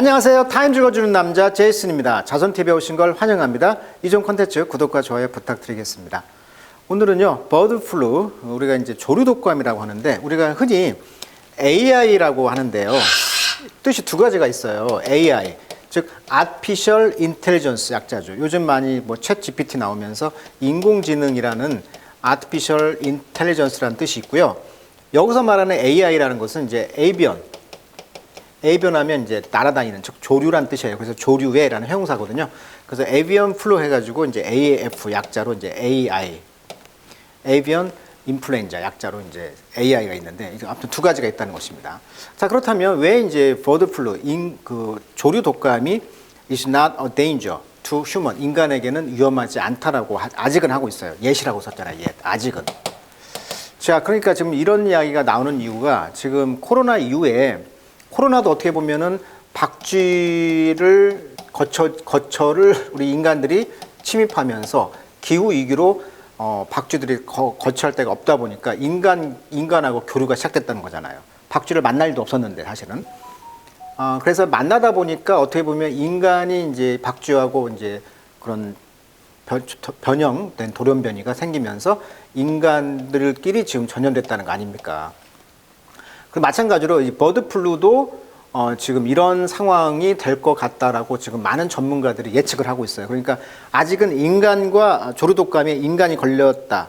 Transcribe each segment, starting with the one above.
안녕하세요. 타임 읽어주는 남자 제이슨입니다. 자선TV에 오신 걸 환영합니다. 이전 콘텐츠 구독과 좋아요 부탁드리겠습니다. 오늘은요, 버드플루, 우리가 이제 조류독감이라고 하는데, 우리가 흔히 AI라고 하는데요. 뜻이 두 가지가 있어요. AI. 즉, Artificial Intelligence 약자죠. 요즘 많이 뭐챗 GPT 나오면서 인공지능이라는 Artificial Intelligence라는 뜻이 있고요. 여기서 말하는 AI라는 것은 이제 Avian, 에이변하면 이제 날아다니는 즉 조류란 뜻이에요. 그래서 조류회라는 형용사거든요. 그래서 에비언 플루 해가지고 이제 AF 약자로 이제 AI, 에비언 인플루엔자 약자로 이제 AI가 있는데 아무튼 두 가지가 있다는 것입니다. 자 그렇다면 왜 이제 버드 플루 인그 조류 독감이 is not a danger to human 인간에게는 위험하지 않다라고 하- 아직은 하고 있어요. 예시라고 썼잖아요. 예, 아직은. 자, 그러니까 지금 이런 이야기가 나오는 이유가 지금 코로나 이후에 코로나도 어떻게 보면은 박쥐를 거처 거처를 우리 인간들이 침입하면서 기후 위기로 어, 박쥐들이 거, 거처할 데가 없다 보니까 인간 인간하고 교류가 시작됐다는 거잖아요. 박쥐를 만날 일도 없었는데 사실은. 어, 그래서 만나다 보니까 어떻게 보면 인간이 이제 박쥐하고 이제 그런 변, 변형된 돌연변이가 생기면서 인간들끼리 지금 전염됐다는 거 아닙니까? 그 마찬가지로 이 버드 플루도 어, 지금 이런 상황이 될 것 같다라고 지금 많은 전문가들이 예측을 하고 있어요. 그러니까 아직은 인간과 조류독감에 인간이 걸렸다.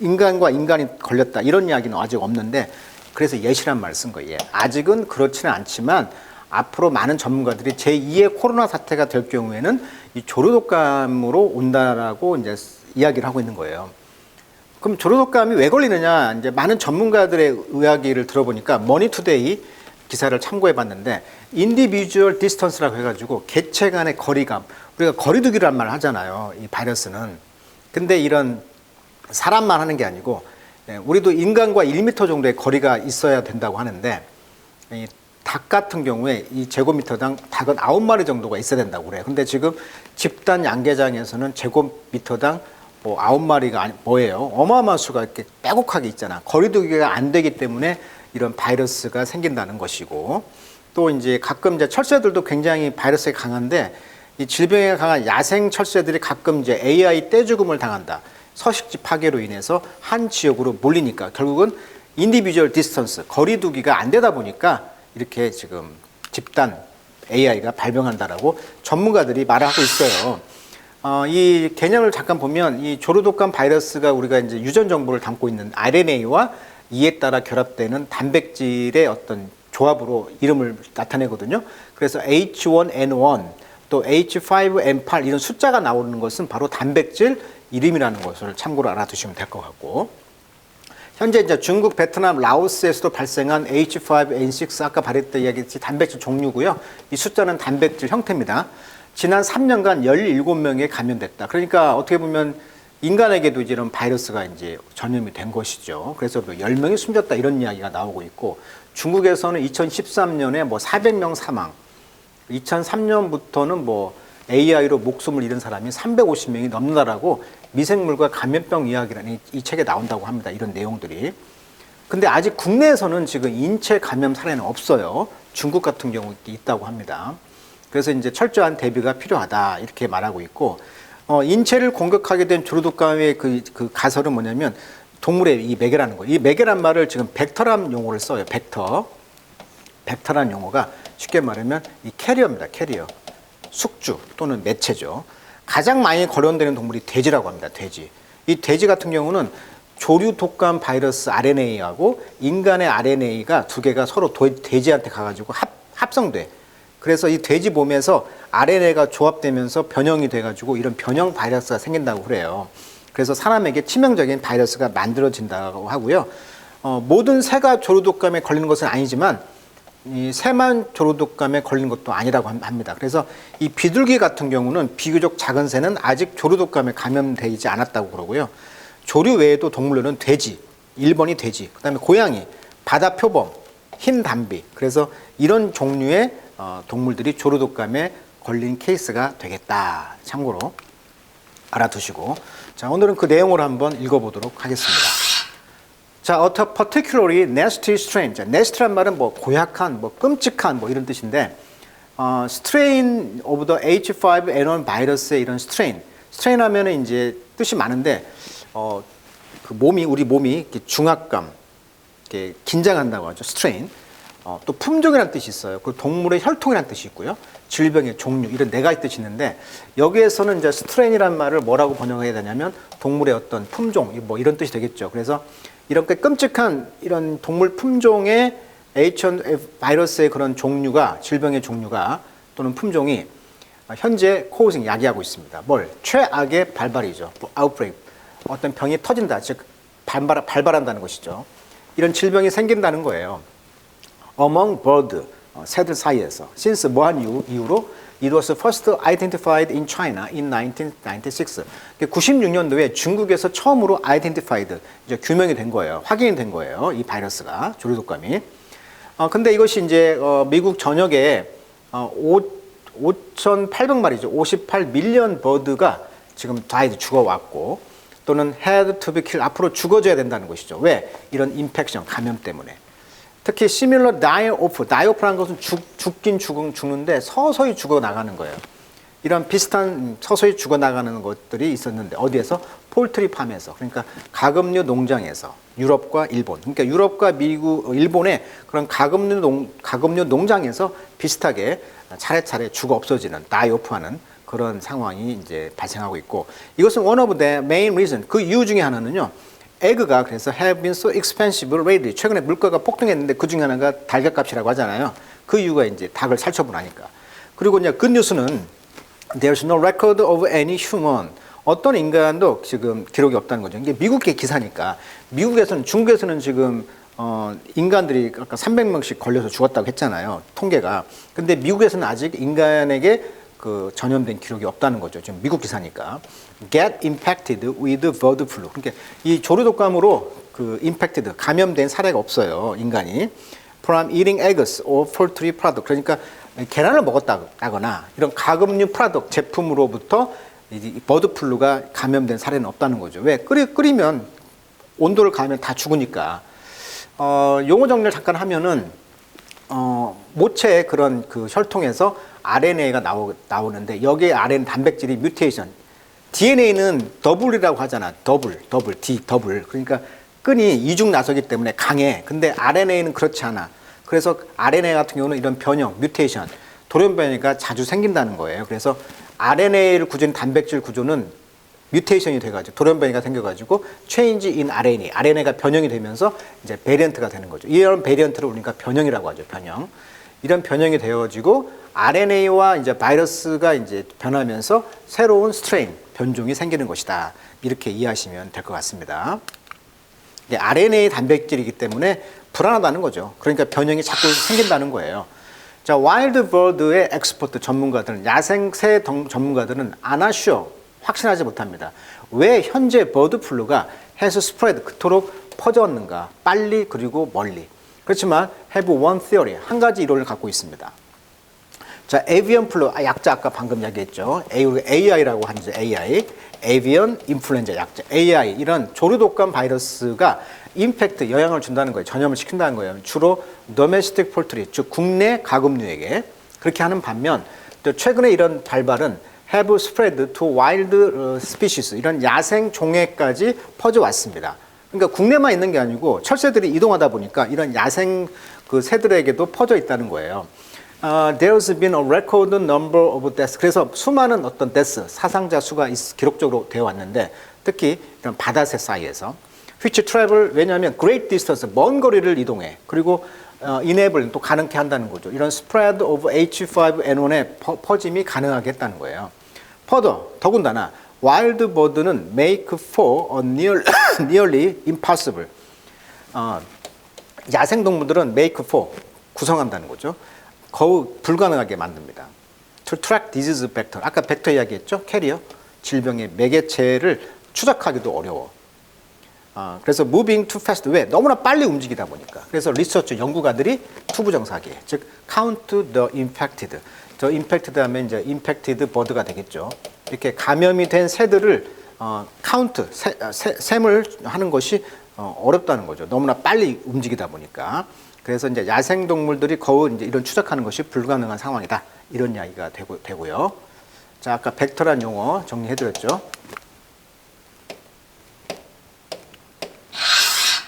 인간과 인간이 걸렸다. 이런 이야기는 아직 없는데 그래서 예시란 말을 쓴 거예요. 아직은 그렇지는 않지만 앞으로 많은 전문가들이 제2의 코로나 사태가 될 경우에는 이 조류독감으로 온다라고 이제 이야기를 하고 있는 거예요. 그럼 조류독감이 왜 걸리느냐? 이제 많은 전문가들의 이야기를 들어보니까 머니투데이 기사를 참고해 봤는데 인디비주얼 디스턴스라고 해가지고 개체 간의 거리감 우리가 거리두기란 말을 하잖아요. 이 바이러스는. 근데 이런 사람만 하는 게 아니고 예, 우리도 인간과 1m 정도의 거리가 있어야 된다고 하는데 이 닭 같은 경우에 이 제곱미터당 닭은 9마리 정도가 있어야 된다고 그래요. 근데 지금 집단 양계장에서는 제곱미터당 뭐 아홉 마리가 아니 뭐예요? 어마어마한 수가 이렇게 빼곡하게 있잖아. 거리두기가 안 되기 때문에 이런 바이러스가 생긴다는 것이고 또 이제 가끔 이제 철새들도 굉장히 바이러스에 강한데 이 질병에 강한 야생 철새들이 가끔 이제 AI 떼죽음을 당한다. 서식지 파괴로 인해서 한 지역으로 몰리니까 결국은 인디비주얼 디스턴스 거리두기가 안 되다 보니까 이렇게 지금 집단 AI가 발병한다라고 전문가들이 말하고 있어요. 어, 이 개념을 잠깐 보면 이 조류독감 바이러스가 우리가 이제 유전 정보를 담고 있는 RNA와 이에 따라 결합되는 단백질의 어떤 조합으로 이름을 나타내거든요. 그래서 H1N1 또 H5N8 이런 숫자가 나오는 것은 바로 단백질 이름이라는 것을 참고로 알아두시면 될 것 같고 현재 이제 중국, 베트남, 라오스에서도 발생한 H5N6 아까 말했던 이야기했듯이 단백질 종류고요. 이 숫자는 단백질 형태입니다. 지난 3년간 17명에 감염됐다. 그러니까 어떻게 보면 인간에게도 이런 바이러스가 이제 전염이 된 것이죠. 그래서 뭐 10명이 숨졌다 이런 이야기가 나오고 있고 중국에서는 2013년에 뭐 400명 사망, 2003년부터는 뭐 AI로 목숨을 잃은 사람이 350명이 넘는다라고 미생물과 감염병 이야기라는 이, 이 책에 나온다고 합니다. 이런 내용들이. 근데 아직 국내에서는 지금 인체 감염 사례는 없어요. 중국 같은 경우 있다고 합니다. 그래서 이제 철저한 대비가 필요하다 이렇게 말하고 있고 어, 인체를 공격하게 된 조류독감의 그, 그 가설은 뭐냐면 동물의 이 매개라는 거예요. 이 매개란 말을 지금 벡터란 용어를 써요. 벡터. 벡터란 용어가 쉽게 말하면 이 캐리어입니다. 캐리어. 숙주 또는 매체죠. 가장 많이 거론되는 동물이 돼지라고 합니다. 돼지. 이 돼지 같은 경우는 조류 독감 바이러스 RNA하고 인간의 RNA가 두 개가 서로 도- 돼지한테 가가지고 합, 합성돼. 그래서 이 돼지 몸에서 RNA가 조합되면서 변형이 돼가지고 이런 변형 바이러스가 생긴다고 그래요. 그래서 사람에게 치명적인 바이러스가 만들어진다고 하고요. 어, 모든 새가 조류독감에 걸리는 것은 아니지만 이 새만 조류독감에 걸리는 것도 아니라고 함- 합니다. 그래서 이 비둘기 같은 경우는 비교적 작은 새는 아직 조류독감에 감염되지 않았다고 그러고요. 조류 외에도 동물로는 돼지, 1번이 돼지, 그다음에 고양이, 바다 표범, 흰 담비. 그래서 이런 종류의 어, 동물들이 조류독감에 걸린 케이스가 되겠다. 참고로 알아두시고 자 오늘은 그 내용을 한번 읽어보도록 하겠습니다. 자, 어터 particularly nasty strain. 자, nasty란 말은 뭐 고약한, 뭐 끔찍한 뭐 이런 뜻인데 어, strain of the H5N1 바이러스의 이런 strain. strain 하면은 이제 뜻이 많은데 어, 그 몸이 우리 몸이 이렇게 중압감, 이렇게 긴장한다고 하죠. strain. 어, 또 품종이라는 뜻이 있어요. 그 동물의 혈통이라는 뜻이 있고요. 질병의 종류 이런 네 가지 뜻이 있는데 여기에서는 이제 스트레인이라는 말을 뭐라고 번역해야 되냐면 동물의 어떤 품종 뭐 이런 뜻이 되겠죠. 그래서 이렇게 끔찍한 이런 동물 품종의 H1N1 바이러스의 그런 종류가 질병의 종류가 또는 품종이 현재 코우싱 야기하고 있습니다. 뭘 최악의 발발이죠. 아웃브레이크 어떤 병이 터진다 즉 발발 발발한다는 것이죠. 이런 질병이 생긴다는 거예요. Among bird 어, 새들 사이에서 since 뭐한 이후, 이후로 it was first identified in China in 1996. 96년도에 중국에서 처음으로 identified 이제 규명이 된 거예요. 확인이 된 거예요. 이 바이러스가 조류독감이. 어 근데 이것이 이제 어, 미국 전역에 어, 5 5,800마리죠. 58 밀리언 버드가 지금 다 이제 죽어왔고 또는 had to be killed 앞으로 죽어줘야 된다는 것이죠. 왜? 이런 인펙션 감염 때문에. 특히 similar die off, die off라는 것은 죽, 죽긴 죽, 죽는데 서서히 죽어 나가는 거예요. 이런 비슷한 서서히 죽어 나가는 것들이 있었는데 어디에서 폴트리 팜에서 그러니까 가금류 농장에서 유럽과 일본 그러니까 유럽과 미국 일본의 그런 가금류 농 가금류 농장에서 비슷하게 차례차례 죽어 없어지는 off하는 그런 상황이 이제 발생하고 있고 이것은 one of the main reason 그 이유 중에 하나는요. 에그가 그래서 have been so expensive lately. 최근에 물가가 폭등했는데 그 중에 하나가 달걀값이라고 하잖아요. 그 이유가 이제 닭을 살처분하니까. 그리고 이제 그 뉴스는 there's no record of any human. 어떤 인간도 지금 기록이 없다는 거죠. 이게 미국의 기사니까 미국에서는 중국에서는 지금 어, 인간들이 아까 300명씩 걸려서 죽었다고 했잖아요. 통계가. 근데 미국에서는 아직 인간에게 그 전염된 기록이 없다는 거죠. 지금 미국 기사니까. Get impacted with bird flu. 그러니까 이 조류독감으로 그 impacted 감염된 사례가 없어요. 인간이. From eating eggs or poultry product. 그러니까 계란을 먹었다거나 이런 가금류 프라덕 제품으로부터 이 버드 플루가 감염된 사례는 없다는 거죠. 왜 끓이 끓이면 온도를 가면 다 죽으니까. 어, 용어 정리를 잠깐 하면은 어, 모체의 그런 그 혈통에서 RNA가 나오, 나오는데 여기에 RNA 단백질이 뮤테이션. DNA는 더블이라고 하잖아. 더블, 더블, D, 더블. 그러니까 끈이 이중 나서기 때문에 강해. 근데 RNA는 그렇지 않아. 그래서 RNA 같은 경우는 이런 변형, 뮤테이션, 돌연 변이가 자주 생긴다는 거예요. 그래서 RNA를 구조한 단백질 구조는 뮤테이션이 돼가지고 돌연 변이가 생겨가지고 change in RNA, RNA가 변형이 되면서 이제 베리언트가 되는 거죠. 이런 베리언트를 우리가 변형이라고 하죠. 변형. 이런 변형이 되어지고 RNA와 이제 바이러스가 이제 변하면서 새로운 스트레인 변종이 생기는 것이다. 이렇게 이해하시면 될 것 같습니다. RNA 단백질이기 때문에 불안하다는 거죠. 그러니까 변형이 자꾸 생긴다는 거예요. 자, 와일드 버드의 엑스퍼트 전문가들은 야생새 덩- 전문가들은 아나쇼 확신하지 못합니다. 왜 현재 버드 플루가 해서 스프레드 그토록 퍼졌는가? 빨리 그리고 멀리. 그렇지만 have one theory 한 가지 이론을 갖고 있습니다. 자, 에비언 플루 아, 약자 아까 방금 이야기했죠. AI라고 하는 AI, 에비언 인플루엔자 약자. AI 이런 조류 독감 바이러스가 임팩트 영향을 준다는 거예요. 전염을 시킨다는 거예요. 주로 도메스틱 폴트리 즉 국내 가금류에게 그렇게 하는 반면 또 최근에 이런 발발은 have spread to wild 어, species 이런 야생 종에까지 퍼져 왔습니다. 그러니까 국내만 있는 게 아니고 철새들이 이동하다 보니까 이런 야생 그 새들에게도 퍼져 있다는 거예요. 어, there's been a record number of deaths. 그래서 수많은 어떤 deaths, 사상자 수가 있- 기록적으로 되어 왔는데 특히 이런 바다새 사이에서 which travel 왜냐하면 great distance 먼 거리를 이동해 그리고 어, enable 또 가능케 한다는 거죠. 이런 spread of H5N1의 퍼, 퍼짐이 가능하게 했다는 거예요. further 더군다나 wild bird는 make for a near, nearly impossible. 어, 야생 동물들은 make for 구성한다는 거죠. 거의 불가능하게 만듭니다. To track disease vector. 아까 벡터 이야기했죠. 캐리어 질병의 매개체를 추적하기도 어려워. 아, 그래서 moving too fast 왜 너무나 빨리 움직이다 보니까 그래서 리서치 연구가들이 투부정사기 즉 count the infected 저 infected 하면 이제 infected bird가 되겠죠 이렇게 감염이 된 새들을 어, 세, 셈을 하는 것이 어, 어렵다는 거죠. 너무나 빨리 움직이다 보니까. 그래서 이제 야생 동물들이 거의 이제 이런 추적하는 것이 불가능한 상황이다. 이런 이야기가 되고, 되고요. 자, 아까 벡터란 용어 정리해드렸죠.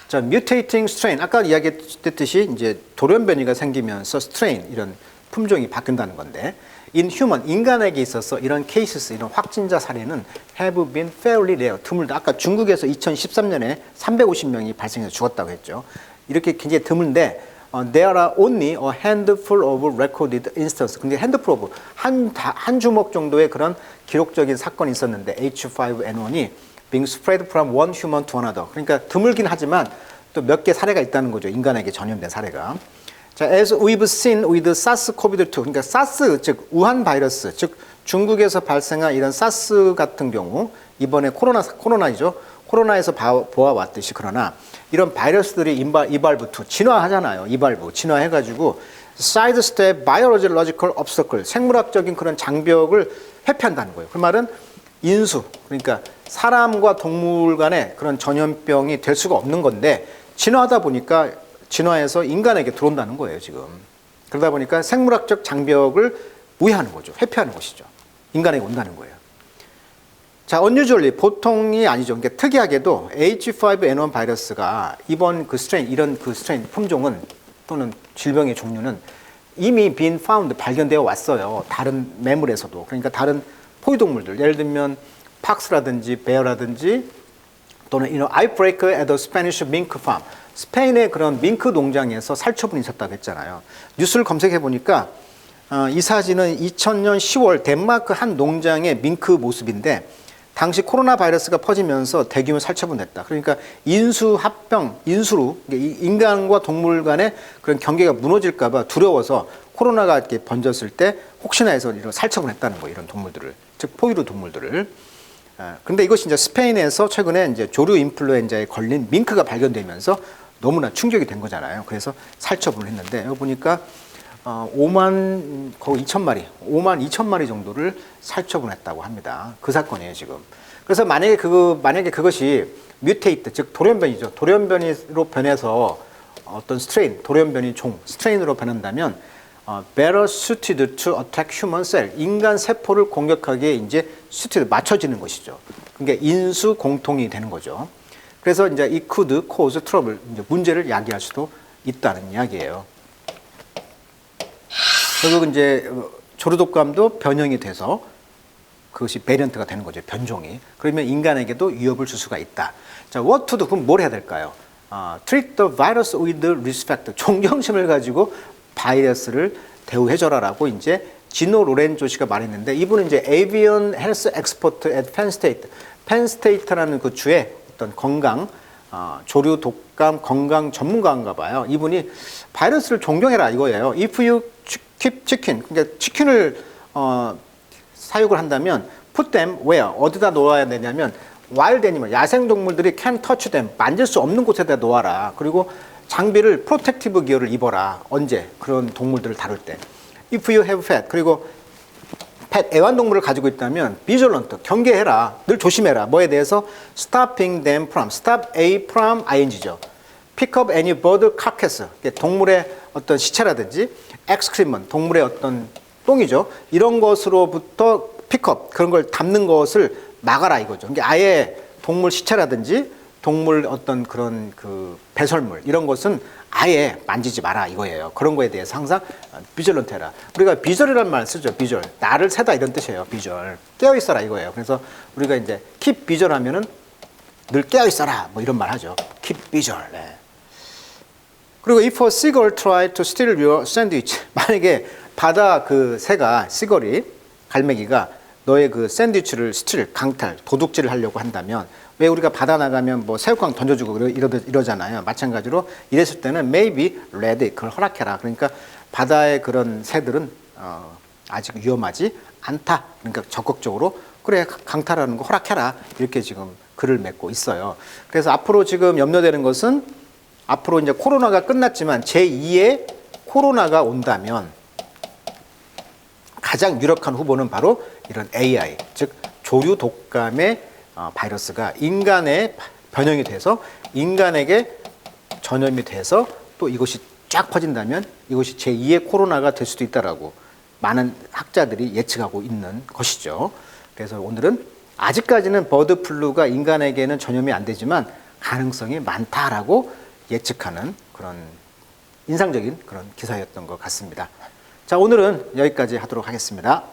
자, mutating strain. 아까 이야기했듯이 이제 돌연변이가 생기면서 strain 이런 품종이 바뀐다는 건데, in human 인간에게 있어서 이런 cases 이런 확진자 사례는 have been fairly rare 드물다. 아까 중국에서 2013년에 350명이 발생해서 죽었다고 했죠. 이렇게 굉장히 드문데 어, there are only a handful of recorded instances. 근데 핸드풀 오브 한, 다- 한 주먹 정도의 그런 기록적인 사건이 있었는데 H5N1이 being spread from one human to another. 그러니까 드물긴 하지만 또 몇 개 사례가 있다는 거죠. 인간에게 전염된 사례가. 자, as we've seen with SARS-CoV-2, 그러니까 사스 즉 우한 바이러스, 즉 중국에서 발생한 이런 사스 같은 경우 이번에 코로나 코로나이죠. 코로나에서 봐, 보아왔듯이 그러나 이런 바이러스들이 이발, 이발부터 진화하잖아요. 이발부. 진화해가지고 side step biological obstacle 생물학적인 그런 장벽을 회피한다는 거예요. 그 말은 인수 그러니까 사람과 동물 간의 그런 전염병이 될 수가 없는 건데 진화하다 보니까 진화해서 인간에게 들어온다는 거예요 지금. 그러다 보니까 생물학적 장벽을 우회하는 거죠. 회피하는 것이죠. 인간에게 온다는 거예요 자 unusually 보통이 아니죠. 그러니까 특이하게도 H5N1 바이러스가 이번 그 스트레인 이런 그 스트레인 품종은 또는 질병의 종류는 이미 been found 발견되어 왔어요. 다른 매물에서도. 그러니까 다른 포유동물들. 예를 들면 팍스라든지 베어라든지 또는 outbreak at the Spanish mink farm. 스페인의 그런 밍크 농장에서 살처분이 있었다고 했잖아요. 뉴스를 검색해 보니까 어, 이 사진은 2000년 10월 덴마크 한 농장의 밍크 모습인데 당시 코로나 바이러스가 퍼지면서 대규모 살처분됐다. 그러니까 인수 합병, 인수로 인간과 동물 간의 그런 경계가 무너질까봐 두려워서 코로나가 이렇게 번졌을 때 혹시나 해서 이런 살처분했다는 거예요. 이런 동물들을 즉 포유류 동물들을. 아, 근데 이것이 이제 스페인에서 최근에 이제 조류 인플루엔자에 걸린 밍크가 발견되면서 너무나 충격이 된 거잖아요. 그래서 살처분을 했는데 여기 보니까 어, 5만 거의 2천 마리, 5만 2천 마리 정도를 살처분했다고 합니다. 그 사건이에요 지금. 그래서 만약에 그 만약에 그것이 뮤테이트 즉 돌연변이죠. 돌연변이로 변해서 어떤 스트레인, 돌연변이 종 스트레인으로 변한다면 어, better suited to attack human cell 인간 세포를 공격하기에 이제 suited 맞춰지는 것이죠. 그러니까 인수 공통이 되는 거죠. 그래서 이제 이 could cause trouble 이제 문제를 야기할 수도 있다는 이야기예요. 결국 이제 어, 조류독감도 변형이 돼서 그것이 베리언트가 되는 거죠. 변종이. 그러면 인간에게도 위협을 줄 수가 있다. 자, what to do? 그럼 뭘 해야 될까요? 아, treat the virus with respect. 존경심을 가지고 바이러스를 대우해줘라라고 이제 지노 로렌조 씨가 말했는데 이분은 이제 avian health expert at Penn State. Penn State라는 그 주의 어떤 건강 어, 조류 독감 건강 전문가인가 봐요. 이분이 바이러스를 존경해라 이거예요. If you keep chicken, 그러니까 치킨을 어, 사육을 한다면 put them where? 어디다 놓아야 되냐면 wild animal 야생 동물들이 can touch them. 만질 수 없는 곳에다 놓아라. 그리고 장비를 프로텍티브 기어를 입어라. 언제? 그런 동물들을 다룰 때. If you have pet 그리고 펫 애완동물을 가지고 있다면 비졸런트 경계해라. 늘 조심해라. 뭐에 대해서? stopping them from. stop a from ing죠. pick up any bird carcass. 동물의 어떤 시체라든지 excrement 동물의 어떤 똥이죠 이런 것으로부터 픽업 그런 걸 담는 것을 막아라 이거죠 그러니까 아예 동물 시체라든지 동물 어떤 그런 그 배설물 이런 것은 아예 만지지 마라 이거예요. 그런 거에 대해서 항상 비절런트 해라. 우리가 비절이라는 말을 쓰죠. 비절. 나를 세다 이런 뜻이에요. 비절. 깨어 있어라 이거예요. 그래서 우리가 이제 keep 비절 하면은 늘 깨어 있어라 뭐 이런 말 하죠. keep 비절. 네. 그리고 if a seagull try to steal your sandwich. 만약에 바다 그 새가 시걸이 갈매기가 너의 그 샌드위치를 스틸 강탈 도둑질을 하려고 한다면 왜 우리가 바다 나가면 뭐 새우깡 던져주고 이러, 이러, 이러잖아요. 마찬가지로 이랬을 때는 maybe ready 그걸 허락해라. 그러니까 바다의 그런 새들은 어, 아직 위험하지 않다. 그러니까 적극적으로 그래 강탈하는 거 허락해라. 이렇게 지금 글을 맺고 있어요. 그래서 앞으로 지금 염려되는 것은 앞으로 이제 코로나가 끝났지만 제2의 코로나가 온다면 가장 유력한 후보는 바로 이런 AI, 즉 조류 독감의 어, 바이러스가 인간의 변형이 돼서 인간에게 전염이 돼서 또 이것이 쫙 퍼진다면 이것이 제2의 코로나가 될 수도 있다라고 많은 학자들이 예측하고 있는 것이죠. 그래서 오늘은 아직까지는 버드 플루가 인간에게는 전염이 안 되지만 가능성이 많다라고 예측하는 그런 인상적인 그런 기사였던 것 같습니다. 자, 오늘은 여기까지 하도록 하겠습니다.